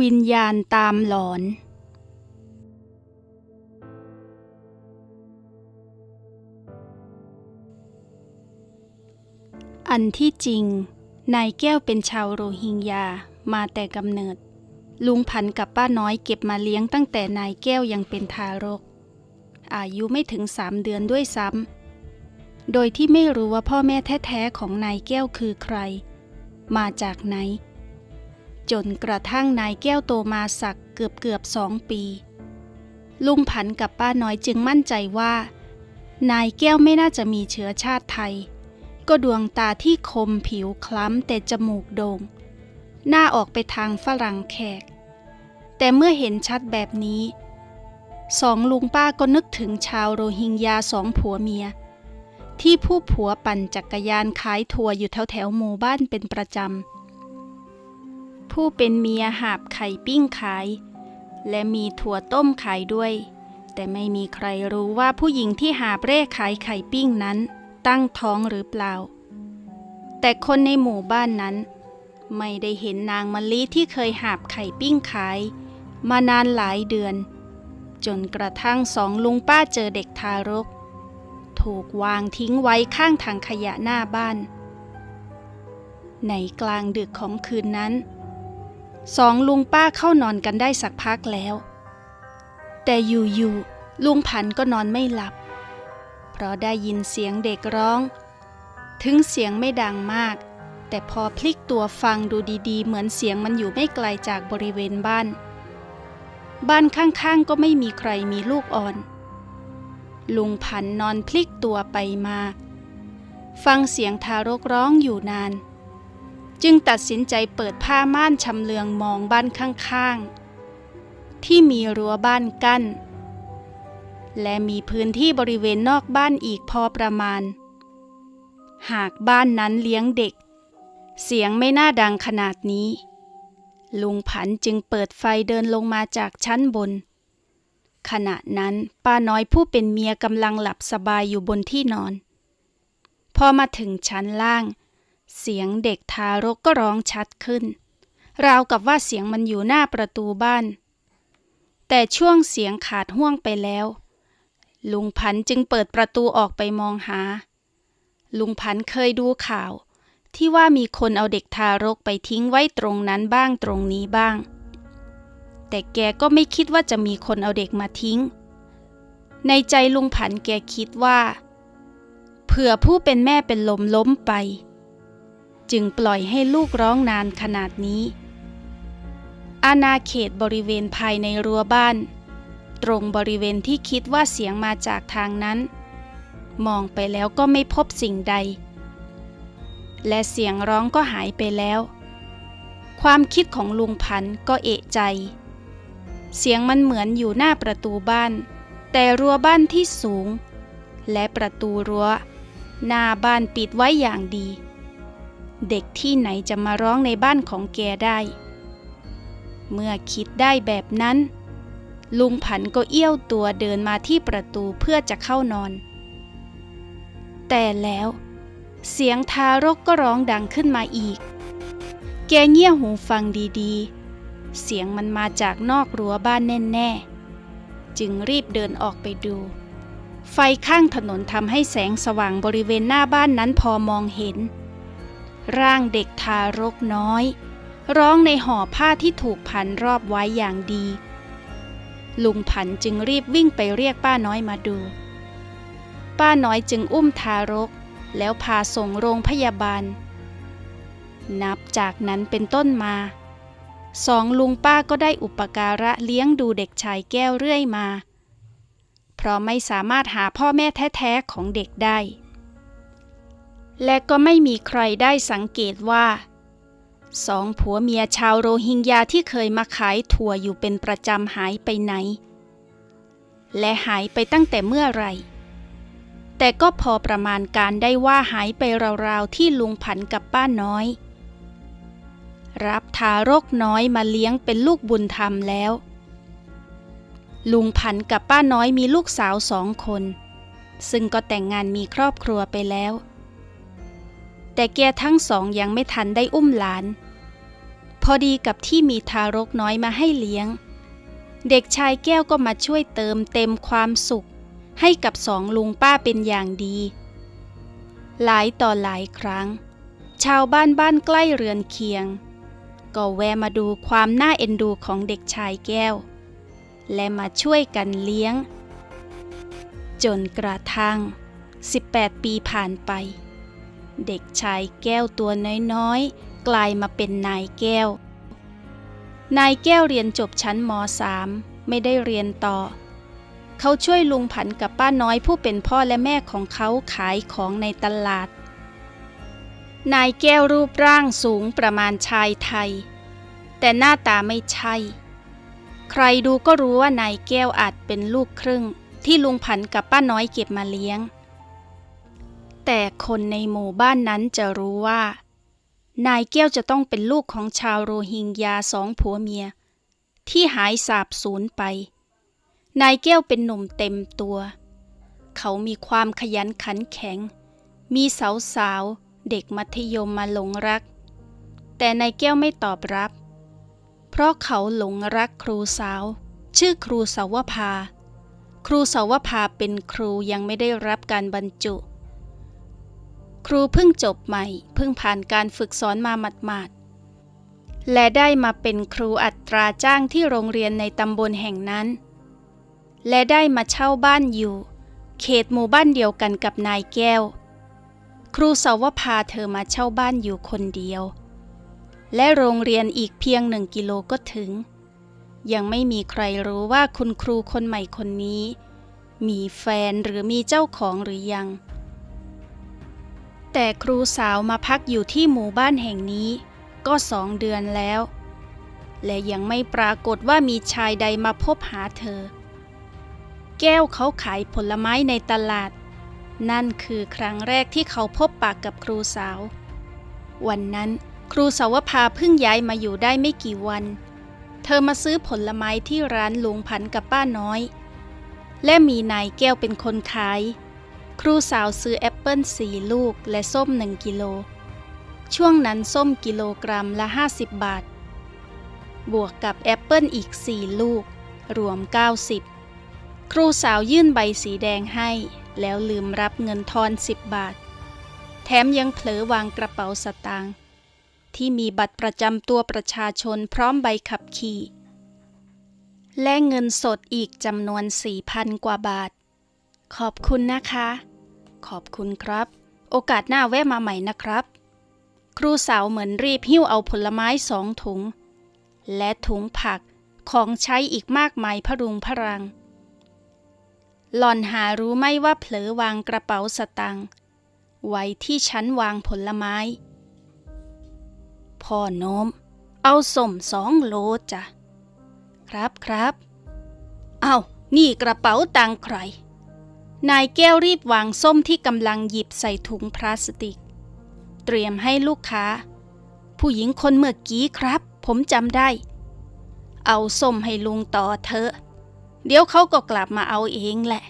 วิญญาณตามหลอน อันที่จริง นายแก้วเป็นชาวโรฮิงญามาแต่กำเนิด ลุงพันกับป้าน้อยเก็บมาเลี้ยงตั้งแต่นายแก้วยังเป็นทารก อายุไม่ถึงสามเดือนด้วยซ้ำ โดยที่ไม่รู้ว่าพ่อแม่แท้ๆของนายแก้วคือใคร มาจากไหน จนกระทั่งนายแก้วโตมาสักเกือบเกือบสองปี ลุงผันกับป้าน้อยจึงมั่นใจว่า นายแก้วไม่น่าจะมีเชื้อชาติไทย ก็ดวงตาที่คมผิวคล้ำแต่จมูกโดง่ง หน้าออกไปทางฝรั่งแขก แต่เมื่อเห็นชัดแบบนี้ สองลุงป้าก็นึกถึงชาวโรฮิงญาสองผัวเมีย ที่ผู้ผัวปั่นจักรยานขายถั่วอยู่แถวแถวหมู่บ้านเป็นประจำ ผู้เป็นเมียหาบไข่ปิ้งขาย และมีถั่วต้มขายด้วย แต่ไม่มีใครรู้ว่าผู้หญิงที่หาเร่ขายไข่ปิ้งนั้น ตั้งท้องหรือเปล่า แต่คนในหมู่บ้านนั้น ไม่ได้เห็นนางมะลิที่เคยหาบไข่ปิ้งขาย มานานหลายเดือน จนกระทั่งสองลุงป้าเจอเด็กทารก ถูกวางทิ้งไว้ข้างถังขยะหน้าบ้านในกลางดึกของคืนนั้น สองลุงป้าเข้านอนกันได้สักพักแล้ว แต่อยู่ๆลุงพันก็นอนไม่หลับ เพราะได้ยินเสียงเด็กร้อง ถึงเสียงไม่ดังมาก แต่พอพลิกตัวฟังดูดี ๆ เหมือนเสียงมันอยู่ไม่ไกลจากบริเวณบ้าน บ้านข้างๆก็ไม่มีใครมีลูกอ่อน ลุงพันนอนพลิกตัวไปมา ฟังเสียงทารกร้องอยู่นาน จึงตัดสินใจเปิดผ้าม่านชำเลืองมองบ้านข้างๆ ที่มีรั้วบ้านกั้น และมีพื้นที่บริเวณนอกบ้านอีกพอประมาณ หากบ้านนั้นเลี้ยงเด็ก เสียงไม่น่าดังขนาดนี้ ลุงผันจึงเปิดไฟเดินลงมาจากชั้นบน ขณะนั้นป้าน้อยผู้เป็นเมียกำลังหลับสบายอยู่บนที่นอน พอมาถึงชั้นล่างเเสียงเด็กทารกก็ร้องชัดขึ้น ราวกับว่าเสียงมันอยู่หน้าประตูบ้าน แต่ช่วงเสียงขาดห่วงไปแล้ว ลุงพันจึงเปิดประตูออกไปมองหา ลุงพันเคยดูข่าว ที่ว่ามีคนเอาเด็กทารกไปทิ้งไว้ตรงนั้นบ้างตรงนี้บ้าง แต่แกก็ไม่คิดว่าจะมีคนเอาเด็กมาทิ้ง ในใจลุงผันแกคิดว่า เผื่อผู้เป็นแม่เป็นลมล้มไป จึงปล่อยให้ลูกร้องนานขนาดนี้ อาณาเขตบริเวณภายในรั้วบ้าน ตรงบริเวณที่คิดว่าเสียงมาจากทางนั้น มองไปแล้วก็ไม่พบสิ่งใด และเสียงร้องก็หายไปแล้ว ความคิดของลุงพันธ์ก็เอะใจ เสียงมันเหมือนอยู่หน้าประตูบ้าน แต่รั้วบ้านที่สูง และประตูรั้วหน้าบ้านปิดไว้อย่างดี เด็กที่ไหนจะมาร้องในบ้านของแกได้ เมื่อคิดได้แบบนั้น ลุงผันก็เอี้ยวตัวเดินมาที่ประตูเพื่อจะเข้านอน แต่แล้วเสียงทารกก็ร้องดังขึ้นมาอีก แกเงี่ยหูฟังดีๆ เสียงมันมาจากนอกรั้วบ้านแน่ๆ จึงรีบเดินออกไปดู ไฟข้างถนนทำให้แสงสว่างบริเวณหน้าบ้านนั้นพอมองเห็น ร่างเด็กทารกน้อย ร้องในห่อผ้าที่ถูกพันรอบไว้อย่างดี ลุงผันจึงรีบวิ่งไปเรียกป้าน้อยมาดู ป้าน้อยจึงอุ้มทารก แล้วพาส่งโรงพยาบาล นับจากนั้นเป็นต้นมาสองลุงป้าก็ได้อุปการะเลี้ยงดูเด็กชายแก้วเรื่อยมา เพราะไม่สามารถหาพ่อแม่แท้ ๆ ของเด็กได้ และก็ไม่มีใครได้สังเกตว่า สองผัวเมียชาวโรฮิงญาที่เคยมาขายถั่วอยู่เป็นประจำหายไปไหน และหายไปตั้งแต่เมื่อไหร่ แต่ก็พอประมาณการได้ว่าหายไปราวๆที่ลุงผันกับป้าน้อย รับทารกน้อยมาเลี้ยงเป็นลูกบุญธรรมแล้ว ลุงผันกับป้าน้อยมีลูกสาวสองคน ซึ่งก็แต่งงานมีครอบครัวไปแล้ว แต่แกทั้งสองยังไม่ทันได้อุ้มหลาน พอดีกับที่มีทารกน้อยมาให้เลี้ยง เด็กชายแก้วก็มาช่วยเติมเต็มความสุข ให้กับสองลุงป้าเป็นอย่างดี หลายต่อหลายครั้ง ชาวบ้านบ้านใกล้เรือนเคียง ก็แวะมาดูความน่าเอ็นดูของเด็กชายแก้ว และมาช่วยกันเลี้ยง จนกระทั่ง 18 ปีผ่านไป เด็กชายแก้วตัวน้อยๆ กลายมาเป็นนายแก้ว นายแก้วเรียนจบชั้นม .3 ไม่ได้เรียนต่อ เขาช่วยลุงผันกับป้าน้อยผู้เป็นพ่อและแม่ของเขาขายของในตลาด นายแก้วรูปร่างสูงประมาณชายไทย แต่หน้าตาไม่ใช่ ใครดูก็รู้ว่านายแก้วอาจเป็นลูกครึ่งที่ลุงผันกับป้าน้อยเก็บมาเลี้ยง แต่คนในหมู่บ้านนั้นจะรู้ว่า นายแก้วจะต้องเป็นลูกของชาวโรฮิงญาสองผัวเมีย ที่หายสาบสูญไป นายแก้วเป็นหนุ่มเต็มตัว เขามีความขยันขันแข็ง มีสาวสาวเด็กมัธยมมาหลงรัก แต่นายแก้วไม่ตอบรับ เพราะเขาหลงรักครูสาว ชื่อครูสาวภา ครูสาวภาเป็นครูยังไม่ได้รับการบรรจุ ครูเพิ่งจบใหม่ เพิ่งผ่านการฝึกสอนมาหมาดๆ และได้มาเป็นครูอัตราจ้างที่โรงเรียนในตำบลแห่งนั้น และได้มาเช่าบ้านอยู่ เขตหมู่บ้านเดียวกันกับนายแก้ว ครูสาวพาเธอมาเช่าบ้านอยู่คนเดียว และโรงเรียนอีกเพียงหนึ่งกิโลก็ถึง ยังไม่มีใครรู้ว่าคุณครูคนใหม่คนนี้ มีแฟนหรือมีเจ้าของหรือยัง แต่ครูสาวมาพักอยู่ที่หมู่บ้านแห่งนี้ก็สองเดือนแล้ว และยังไม่ปรากฏว่ามีชายใดมาพบหาเธอ แก้วเขาขายผลไม้ในตลาด นั่นคือครั้งแรกที่เขาพบปากกับครูสาว วันนั้นครูสาวพาเพิ่งย้ายมาอยู่ได้ไม่กี่วัน เธอมาซื้อผลไม้ที่ร้านลุงพันกับป้าน้อย และมีนายแก้วเป็นคนขาย ครูสาวซื้อแอปเปิลสี่ลูกและส้มหนึ่งกิโล ช่วงนั้นส้มกิโลกรัมละ 50 บาท บวกกับแอปเปิลอีก4ลูก รวม 90 ครูสาวยื่นใบสีแดงให้ แล้วลืมรับเงินทอน 10 บาท แถมยังเผลอวางกระเป๋าสตางค์ที่มีบัตรประจำตัวประชาชนพร้อมใบขับขี่ และเงินสดอีกจำนวน 4,000 กว่าบาท ขอบคุณนะคะ ขอบคุณครับ โอกาสหน้าแวะมาใหม่นะครับ ครูสาวเหมือนรีบหิ้วเอาผลไม้สองถุง และถุงผักของใช้อีกมากมายพรุงพรัง หล่อนหารู้ไหมว่าเผลอวางกระเป๋าสตังค์ไว้ที่ชั้นวางผลไม้ พ่อโน้ม เอาส้มสองโลจ้ะ ครับครับ เอานี่กระเป๋าตังค์ใคร นายแก้วรีบวางส้มที่กำลังหยิบใส่ถุงพลาสติก เตรียมให้ลูกค้า ผู้หญิงคนเมื่อกี้ครับ ผมจำได้ เอาส้มให้ลุงต่อเถอะ เดี๋ยวเขาก็กลับมาเอาเองแหละ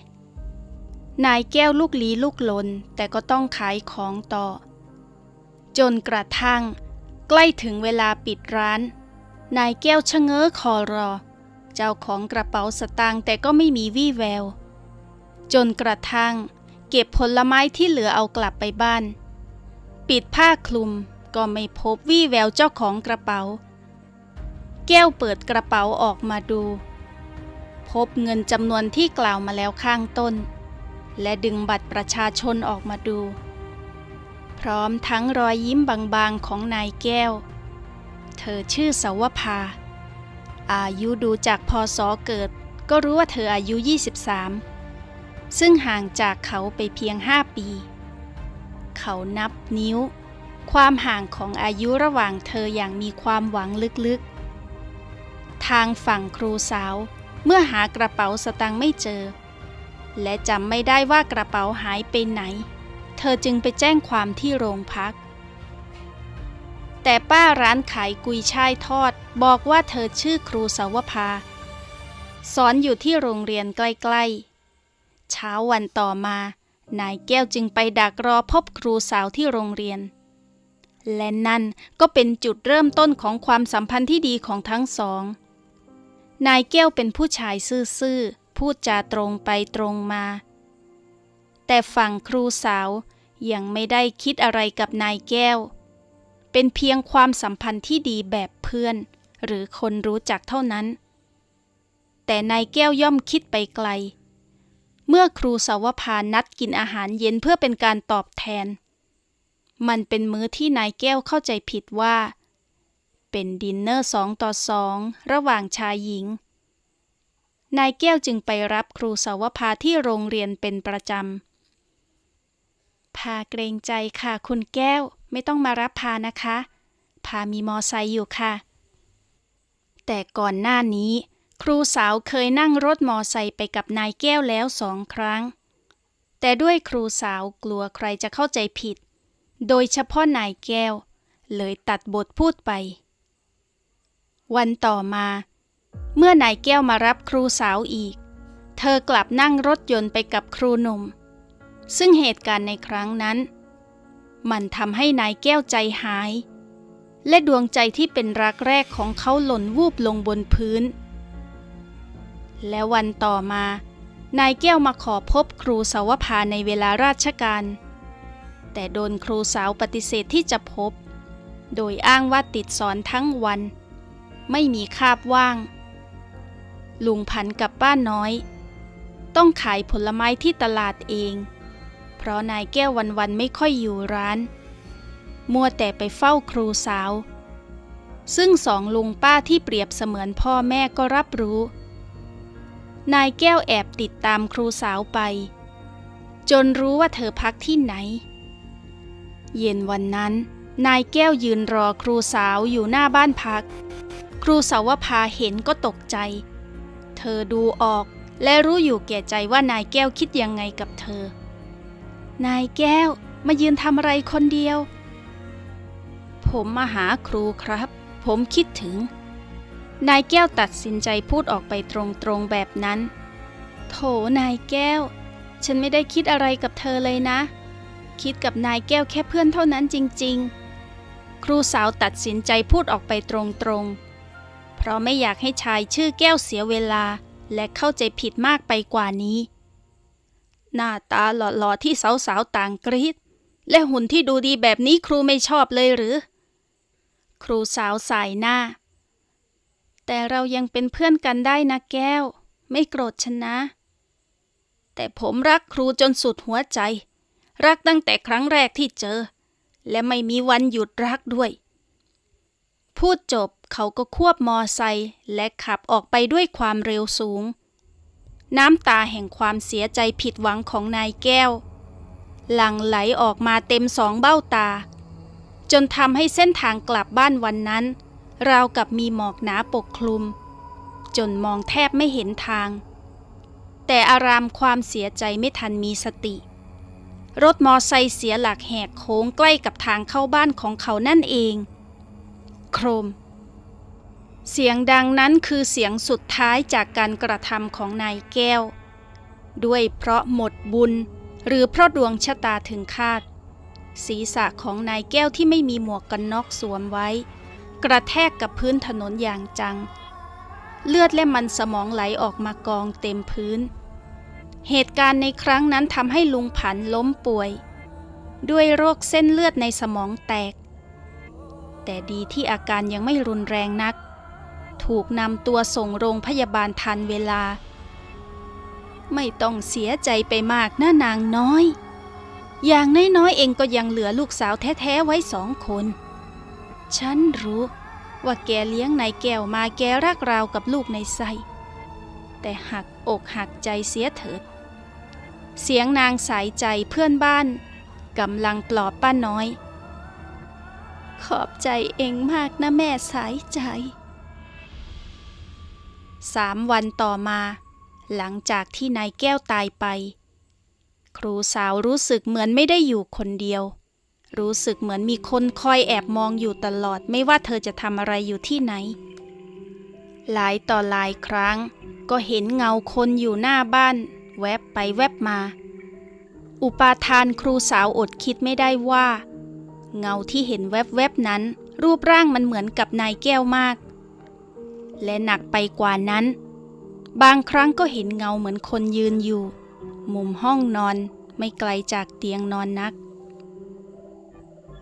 นายแก้วลูกลีลูกลนแต่ก็ต้องขายของต่อ จนกระทั่ง ใกล้ถึงเวลาปิดร้าน นายแก้วชะเง้อคอรอ เจ้าของกระเป๋าสตางค์แต่ก็ไม่มีวี่แวว จนกระทั่ง เก็บผลไม้ที่เหลือเอากลับไปบ้าน ปิดผ้าคลุมก็ไม่พบวี่แววเจ้าของกระเป๋า แก้วเปิดกระเป๋าออกมาดู พบเงินจำนวนที่กล่าวมาแล้วข้างต้น และดึงบัตรประชาชนออกมาดู พร้อมทั้งรอยยิ้มบางๆของนายแก้ว เธอชื่อสาวภา อายุดูจากพศเกิดก็รู้ว่าเธออายุ 23 ซึ่งห่างจากเขาไปเพียง5ปี เขานับนิ้ว ความห่างของอายุระหว่างเธออย่างมีความหวังลึกๆ ทางฝั่งครูสาวเมื่อหากระเป๋าสตางค์ไม่เจอ และจำไม่ได้ว่ากระเป๋าหายไปไหน เธอจึงไปแจ้งความที่โรงพัก แต่ป้าร้านขายกุยช่ายทอดบอกว่าเธอชื่อครูสาวภาสอนอยู่ที่โรงเรียนใกล้ๆ เช้าวันต่อมา นายแก้วจึงไปดักรอพบครูสาวที่โรงเรียน และนั่นก็เป็นจุดเริ่มต้นของความสัมพันธ์ที่ดีของทั้งสอง นายแก้วเป็นผู้ชายซื่อๆ พูดจาตรงไปตรงมา แต่ฝั่งครูสาวยังไม่ได้คิดอะไรกับนายแก้ว เป็นเพียงความสัมพันธ์ที่ดีแบบเพื่อน หรือคนรู้จักเท่านั้น แต่นายแก้วย่อมคิดไปไกล เมื่อครูสาวพานัดกินอาหารเย็นเพื่อเป็นการตอบแทน มันเป็นมื้อที่นายแก้วเข้าใจผิดว่า เป็นดินเนอร์สองต่อสองระหว่างชายหญิง นายแก้วจึงไปรับครูสาวพาที่โรงเรียนเป็นประจำ พาเกรงใจค่ะคุณแก้วไม่ต้องมารับพานะคะ พามีมอไซค์อยู่ค่ะ แต่ก่อนหน้านี้ ครูสาวเคยนั่งรถมอไซค์ไปกับนายแก้วแล้วสองครั้ง แต่ด้วยครูสาวกลัวใครจะเข้าใจผิด โดยเฉพาะนายแก้ว เลยตัดบทพูดไป วันต่อมา เมื่อนายแก้วมารับครูสาวอีก เธอกลับนั่งรถยนต์ไปกับครูหนุ่ม ซึ่งเหตุการณ์ในครั้งนั้น มันทำให้นายแก้วใจหาย และดวงใจที่เป็นรักแรกของเขาหล่นวูบลงบนพื้น และวันต่อมา นายแก้วมาขอพบครูสาวพาในเวลาราชการ แต่โดนครูสาวปฏิเสธที่จะพบ โดยอ้างว่าติดสอนทั้งวัน ไม่มีคาบว่าง ลุงพันกับป้าน้อย ต้องขายผลไม้ที่ตลาดเอง เพราะนายแก้ววันๆไม่ค่อยอยู่ร้าน มัวแต่ไปเฝ้าครูสาวซึ่งสองลุงป้าที่เปรียบเสมือนพ่อแม่ก็รับรู้ นายแก้วแอบติดตามครูสาวไป จนรู้ว่าเธอพักที่ไหน เย็นวันนั้น นายแก้วยืนรอครูสาวอยู่หน้าบ้านพัก ครูสาวพาเห็นก็ตกใจ เธอดูออกและรู้อยู่แก่ใจว่านายแก้วคิดยังไงกับเธอ นายแก้วมายืนทำอะไรคนเดียว ผมมาหาครูครับ ผมคิดถึง นายแก้วตัดสินใจพูดออกไปตรงๆแบบนั้น โถนายแก้ว ฉันไม่ได้คิดอะไรกับเธอเลยนะ คิดกับนายแก้วแค่เพื่อนเท่านั้นจริง ๆ ครูสาวตัดสินใจพูดออกไปตรงๆ เพราะไม่อยากให้ชายชื่อแก้วเสียเวลาและเข้าใจผิดมากไปกว่านี้ หน้าตาหล่อๆที่สาวๆต่างกรีดและหุ่นที่ดูดีแบบนี้ครูไม่ชอบเลยหรือ ครูสาวสายหน้า แต่เรายังเป็นเพื่อนกันได้นะแก้ว ไม่โกรธฉันนะ แต่ผมรักครูจนสุดหัวใจ รักตั้งแต่ครั้งแรกที่เจอ และไม่มีวันหยุดรักด้วย พูดจบเขาก็ควบมอไซค์และขับออกไปด้วยความเร็วสูง น้ำตาแห่งความเสียใจผิดหวังของนายแก้ว หลั่งไหลออกมาเต็มสองเบ้าตา จนทำให้เส้นทางกลับบ้านวันนั้น ราวกับมีหมอกหนาปกคลุม จนมองแทบไม่เห็นทาง แต่อารามความเสียใจไม่ทันมีสติ รถมอไซค์เสียหลักแหกโค้งใกล้กับทางเข้าบ้านของเขานั่นเอง โครม เสียงดังนั้นคือเสียงสุดท้ายจากการกระทำของนายแก้ว ด้วยเพราะหมดบุญหรือเพราะดวงชะตาถึงคาด ศีรษะของนายแก้วที่ไม่มีหมวกกันน็อกสวมไว้ กระแทกกับพื้นถนนอย่างจัง เลือดและมันสมองไหลออกมากองเต็มพื้น เหตุการณ์ในครั้งนั้นทำให้ลุงผันล้มป่วย ด้วยโรคเส้นเลือดในสมองแตก แต่ดีที่อาการยังไม่รุนแรงนัก ถูกนำตัวส่งโรงพยาบาลทันเวลา ไม่ต้องเสียใจไปมากนะนางน้อยอย่างน้อยๆเองก็ยังเหลือลูกสาวแท้ ๆ ไว้สองคน ฉันรู้ว่าแกเลี้ยงนายแก้วมาแกรักราวกับลูกในไส้แต่หักอกหักใจเสียเถิด เสียงนางสายใจเพื่อนบ้านกำลังปลอบป้าน้อย ขอบใจเองมากนะแม่สายใจสามวันต่อมา หลังจากที่นายแก้วตายไป ครูสาวรู้สึกเหมือนไม่ได้อยู่คนเดียว รู้สึกเหมือนมีคนคอยแอบมองอยู่ตลอดไม่ว่าเธอจะทำอะไรอยู่ที่ไหน หลายต่อหลายครั้ง ก็เห็นเงาคนอยู่หน้าบ้าน แวบไปแวบมา อุปาทานครูสาวอดคิดไม่ได้ว่า เงาที่เห็นแวบๆนั้น รูปร่างมันเหมือนกับนายแก้วมาก และหนักไปกว่านั้น บางครั้งก็เห็นเงาเหมือนคนยืนอยู่ มุมห้องนอนไม่ไกลจากเตียงนอนนัก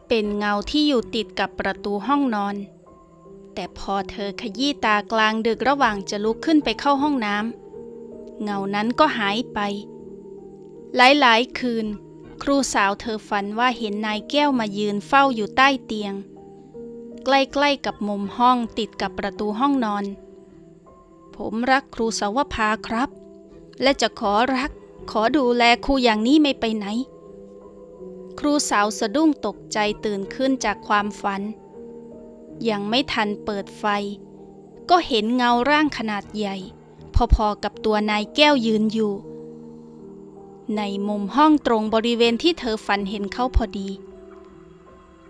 เป็นเงาที่อยู่ติดกับประตูห้องนอน แต่พอเธอขยี้ตากลางดึกระหว่างจะลุกขึ้นไปเข้าห้องน้ำเงานั้นก็หายไป หลายๆ คืน ครูสาวเธอฝันว่าเห็นนายแก้วมายืนเฝ้าอยู่ใต้เตียง ใกล้ๆกับมุมห้องติดกับประตูห้องนอน ผมรักครูสาวภาครับ และจะขอรักขอดูแลครูอย่างนี้ไม่ไปไหน ครูสาวสะดุ้งตกใจตื่นขึ้นจากความฝัน ยังไม่ทันเปิดไฟ ก็เห็นเงาร่างขนาดใหญ่ พอๆกับตัวนายแก้วยืนอยู่ ในมุมห้องตรงบริเวณที่เธอฝันเห็นเขาพอดี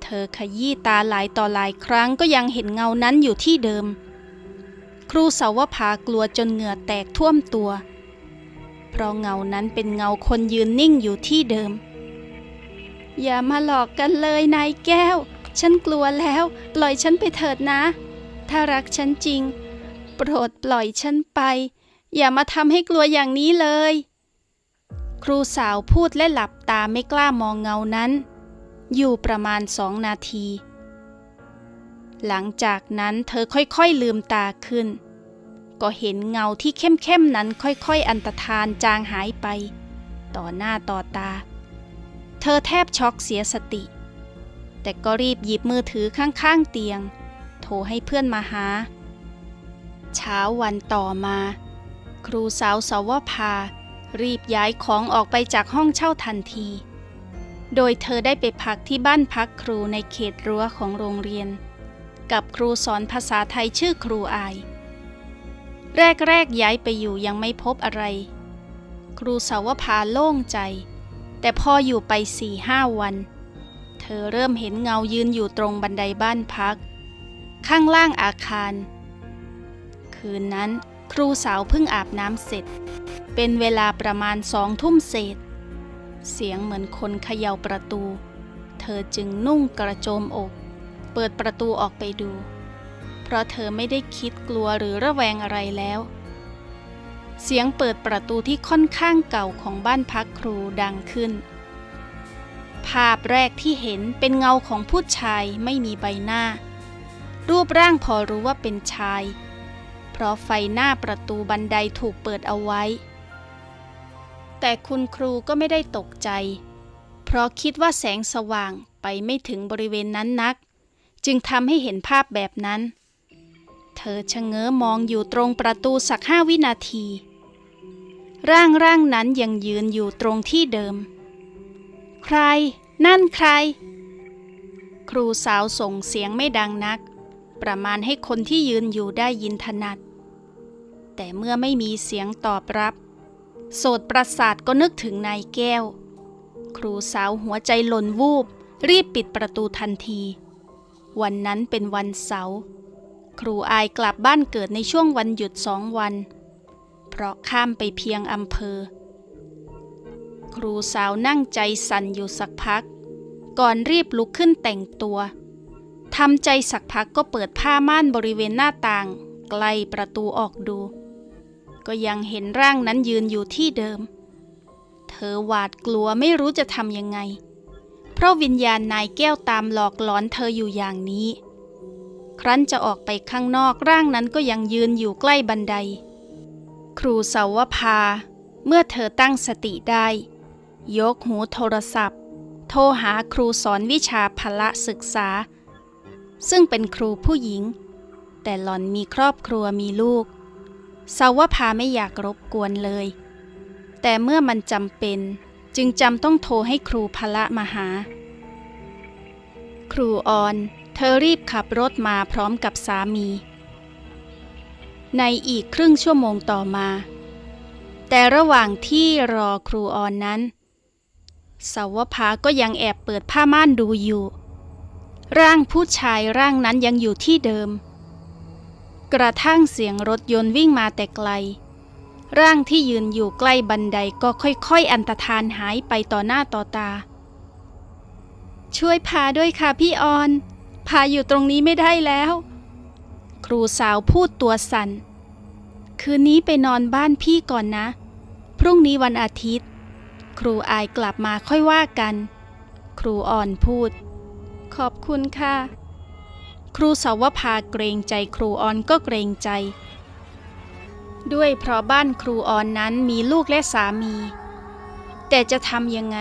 เธอขยี้ตาหลายต่อหลายครั้งก็ยังเห็นเงานั้นอยู่ที่เดิม ครูสาวภากลัวจนเหงื่อแตกท่วมตัว เพราะเงานั้นเป็นเงาคนยืนนิ่งอยู่ที่เดิม อย่ามาหลอกกันเลยนายแก้ว ฉันกลัวแล้ว ปล่อยฉันไปเถิดนะ ถ้ารักฉันจริง โปรดปล่อยฉันไป อย่ามาทำให้กลัวอย่างนี้เลย ครูสาวพูดและหลับตาไม่กล้ามองเงานั้น อยู่ประมาณสองนาที หลังจากนั้นเธอค่อยๆลืมตาขึ้น ก็เห็นเงาที่เข้มๆนั้นค่อยๆ อันตรธานจางหายไป ต่อหน้าต่อตา ธอแทบช็อกเสียสติ แต่ก็รีบหยิบมือถือข้างๆเตียง โทรให้เพื่อนมาหา เช้าวันต่อมา ครูสาวสาวภารีบย้ายของออกไปจากห้องเช่าทันที โดยเธอได้ไปพักที่บ้านพักครูในเขตรั้วของโรงเรียน กับครูสอนภาษาไทยชื่อครูอาย แรกๆย้ายไปอยู่ยังไม่พบอะไร ครูสาวภาโล่งใจ แต่พออยู่ไปสี่ห้าวัน เธอเริ่มเห็นเงายืนอยู่ตรงบันไดบ้านพัก ข้างล่างอาคาร คืนนั้นครูสาวเพิ่งอาบน้ำเสร็จ เป็นเวลาประมาณสองทุ่มเศษ เสียงเหมือนคนเขย่าประตู เธอจึงนุ่งกระโจมอก เปิดประตูออกไปดู เพราะเธอไม่ได้คิดกลัวหรือระแวงอะไรแล้ว เสียงเปิดประตูที่ค่อนข้างเก่าของบ้านพักครูดังขึ้น ภาพแรกที่เห็นเป็นเงาของผู้ชายไม่มีใบหน้า รูปร่างพอรู้ว่าเป็นชาย เพราะไฟหน้าประตูบันไดถูกเปิดเอาไว้ แต่คุณครูก็ไม่ได้ตกใจ เพราะคิดว่าแสงสว่างไปไม่ถึงบริเวณนั้นนัก จึงทำให้เห็นภาพแบบนั้นเธอชะเง้อมองอยู่ตรงประตูสักห้าวินาที ร่างร่างนั้นยังยืนอยู่ตรงที่เดิม ใคร นั่นใคร ครูสาวส่งเสียงไม่ดังนัก ประมาณให้คนที่ยืนอยู่ได้ยินถนัด แต่เมื่อไม่มีเสียงตอบรับ โสดประสาทก็นึกถึงนายแก้ว ครูสาวหัวใจหล่นวูบ รีบปิดประตูทันที วันนั้นเป็นวันเสาร์ ครูอายกลับบ้านเกิดในช่วงวันหยุดสองวันเพราะข้ามไปเพียงอำเภอ ครูสาวนั่งใจสั่นอยู่สักพัก ก่อนรีบลุกขึ้นแต่งตัวทำใจสักพักก็เปิดผ้าม่านบริเวณหน้าต่างใกล้ประตูออกดู ก็ยังเห็นร่างนั้นยืนอยู่ที่เดิม เธอหวาดกลัวไม่รู้จะทำยังไง เพราะวิญญาณนายแก้วตามหลอกหลอนเธออยู่อย่างนี้ ครั้นจะออกไปข้างนอกร่างนั้นก็ยังยืนอยู่ใกล้บันได ครูสาวภา เมื่อเธอตั้งสติได้ ยกหูโทรศัพท์ โทรหาครูสอนวิชาพละศึกษา ซึ่งเป็นครูผู้หญิง แต่หล่อนมีครอบครัวมีลูกสาวภาไม่อยากรบกวนเลย แต่เมื่อมันจำเป็นจึงจำต้องโทรให้ครูพละมาหา ครูออน เธอรีบขับรถมาพร้อมกับสามี ในอีกครึ่งชั่วโมงต่อมา แต่ระหว่างที่รอครูออนนั้นสาวภาก็ยังแอบเปิดผ้าม่านดูอยู่ ร่างผู้ชายร่างนั้นยังอยู่ที่เดิม กระทั่งเสียงรถยนต์วิ่งมาแต่ไกล ร่างที่ยืนอยู่ใกล้บันไดก็ค่อยๆ อันตรธานหายไปต่อหน้าต่อตา ช่วยพาด้วยค่ะพี่ออน พาอยู่ตรงนี้ไม่ได้แล้ว ครูสาวพูดตัวสัน่น คืนนี้ไปนอนบ้านพี่ก่อนนะ พรุ่งนี้วันอาทิตย์ ครูอายกลับมาค่อยว่ากัน ครูอ่อนพูด ขอบคุณค่ะ ครูสาวพาเกรงใจครูออนก็เกรงใจ ด้วยเพราะบ้านครูออนนั้นมีลูกและสามี แต่จะทำยังไง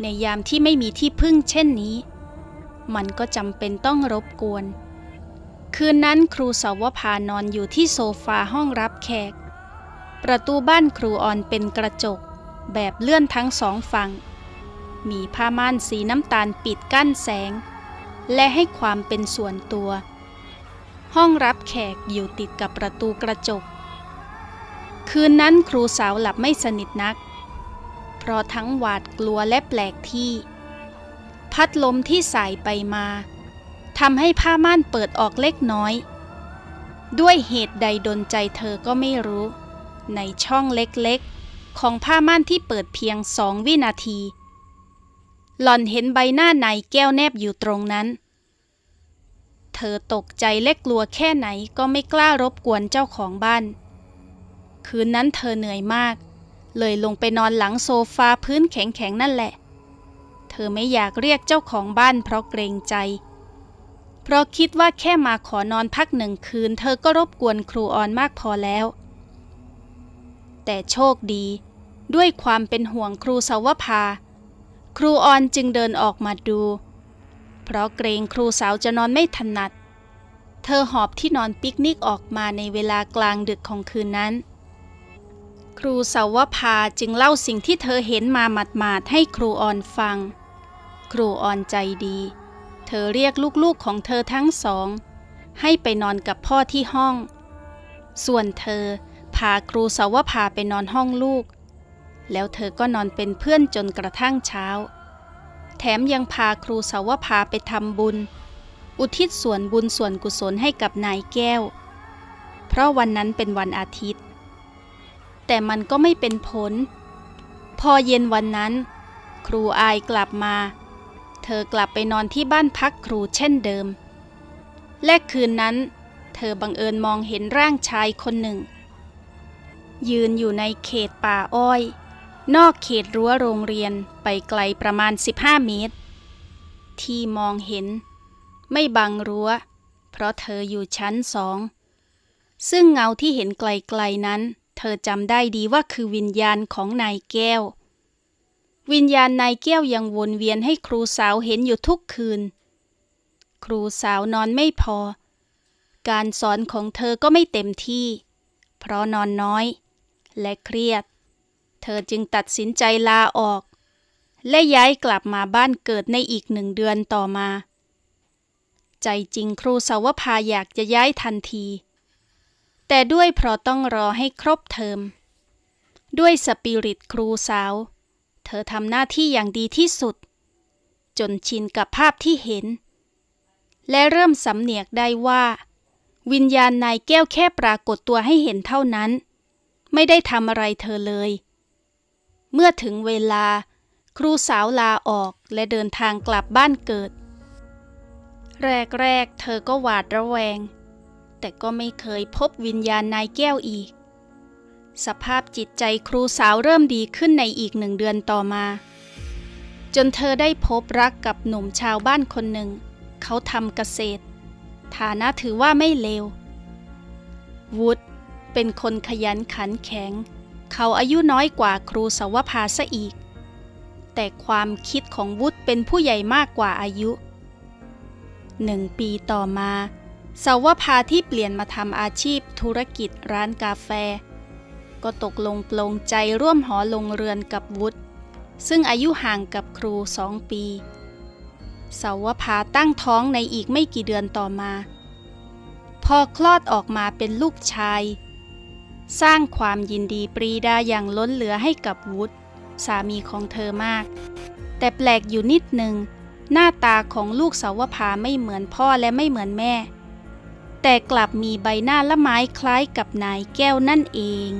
ในยามที่ไม่มีที่พึ่งเช่นนี้ มันก็จำเป็นต้องรบกวน คืนนั้นครูสาวพานอนอยู่ที่โซฟาห้องรับแขก ประตูบ้านครูออนเป็นกระจก แบบเลื่อนทั้งสองฝั่ง มีผ้าม่านสีน้ำตาลปิดกั้นแสง และให้ความเป็นส่วนตัว ห้องรับแขกอยู่ติดกับประตูกระจก คืนนั้นครูสาวหลับไม่สนิทนัก เพราะทั้งหวาดกลัวและแปลกที่ พัดลมที่สายไปมา ทำให้ผ้าม่านเปิดออกเล็กน้อย ด้วยเหตุใดดนใจเธอก็ไม่รู้ ในช่องเล็กๆ ของผ้าม่านที่เปิดเพียงสองวินาที หล่อนเห็นใบหน้านายแก้วแนบอยู่ตรงนั้น เธอตกใจและกลัวแค่ไหนก็ไม่กล้ารบกวนเจ้าของบ้าน คืนนั้นเธอเหนื่อยมาก เลยลงไปนอนหลังโซฟาพื้นแข็งๆนั่นแหละ เธอไม่อยากเรียกเจ้าของบ้านเพราะเกรงใจ เพราะคิดว่าแค่มาขอนอนพักหนึ่งคืน เธอก็รบกวนครูออนมากพอแล้ว แต่โชคดี ด้วยความเป็นห่วงครูสาวภา ครูออนจึงเดินออกมาดู เพราะเกรงครูสาวจะนอนไม่ถนัด เธอหอบที่นอนปิกนิกออกมาในเวลากลางดึกของคืนนั้น ครูสาวภาจึงเล่าสิ่งที่เธอเห็นมาหมาดๆให้ครูออนฟัง ครูออนใจดี เธอเรียกลูกๆของเธอทั้งสอง ให้ไปนอนกับพ่อที่ห้อง ส่วนเธอพาครูสาวภาไปนอนห้องลูก แล้วเธอก็นอนเป็นเพื่อนจนกระทั่งเช้า แถมยังพาครูสาวภาไปทำบุญ อุทิศส่วนบุญส่วนกุศลให้กับนายแก้ว เพราะวันนั้นเป็นวันอาทิตย์ แต่มันก็ไม่เป็นผล พอเย็นวันนั้น ครูอายกลับมา เธอกลับไปนอนที่บ้านพักครูเช่นเดิม และคืนนั้น เธอบังเอิญมองเห็นร่างชายคนหนึ่ง ยืนอยู่ในเขตป่าอ้อย นอกเขตรั้วโรงเรียนไปไกลประมาณ 15 เมตร ที่มองเห็น ไม่บังรั้ว เพราะเธออยู่ชั้นสอง ซึ่งเงาที่เห็นไกลๆนั้น เธอจำได้ดีว่าคือวิญญาณของนายแก้ว วิญญาณนายแก้วยังวนเวียนให้ครูสาวเห็นอยู่ทุกคืน ครูสาวนอนไม่พอ การสอนของเธอก็ไม่เต็มที่ เพราะนอนน้อย และเครียด เธอจึงตัดสินใจลาออก และย้ายกลับมาบ้านเกิดในอีกหนึ่งเดือนต่อมา ใจจริงครูสาวภาอยากจะย้ายทันที แต่ด้วยเพราะต้องรอให้ครบเทอมด้วยสปิริตครูสาว เธอทำหน้าที่อย่างดีที่สุด จนชินกับภาพที่เห็น และเริ่มสำเนียกได้ว่า วิญญาณนายแก้วแค่ปรากฏตัวให้เห็นเท่านั้น ไม่ได้ทำอะไรเธอเลย เมื่อถึงเวลา ครูสาวลาออกและเดินทางกลับบ้านเกิด แรกๆเธอก็หวาดระแวง แต่ก็ไม่เคยพบวิญญาณนายแก้วอีก สภาพจิตใจครูสาวเริ่มดีขึ้นในอีกหนึ่งเดือนต่อมา จนเธอได้พบรักกับหนุ่มชาวบ้านคนหนึ่ง เขาทำเกษตร ฐานะถือว่าไม่เลว วุฒเป็นคนขยันขันแข็ง เขาอายุน้อยกว่าครูสาวภาซะอีก แต่ความคิดของวุฒเป็นผู้ใหญ่มากกว่าอายุ หนึ่งปีต่อมาสาวภาที่เปลี่ยนมาทำอาชีพธุรกิจร้านกาแฟ ก็ตกลงปลงใจร่วมหอลงเรือนกับวุฒิซึ่งอายุห่างกับครูสองปีสาวภาตั้งท้องในอีกไม่กี่เดือนต่อมา พอคลอดออกมาเป็นลูกชาย สร้างความยินดีปรีดาอย่างล้นเหลือให้กับวุฒิสามีของเธอมาก แต่แปลกอยู่นิดหนึ่ง หน้าตาของลูกสาวภาไม่เหมือนพ่อและไม่เหมือนแม่ แต่กลับมีใบหน้าละไม้คล้ายกับนายแก้วนั่นเอง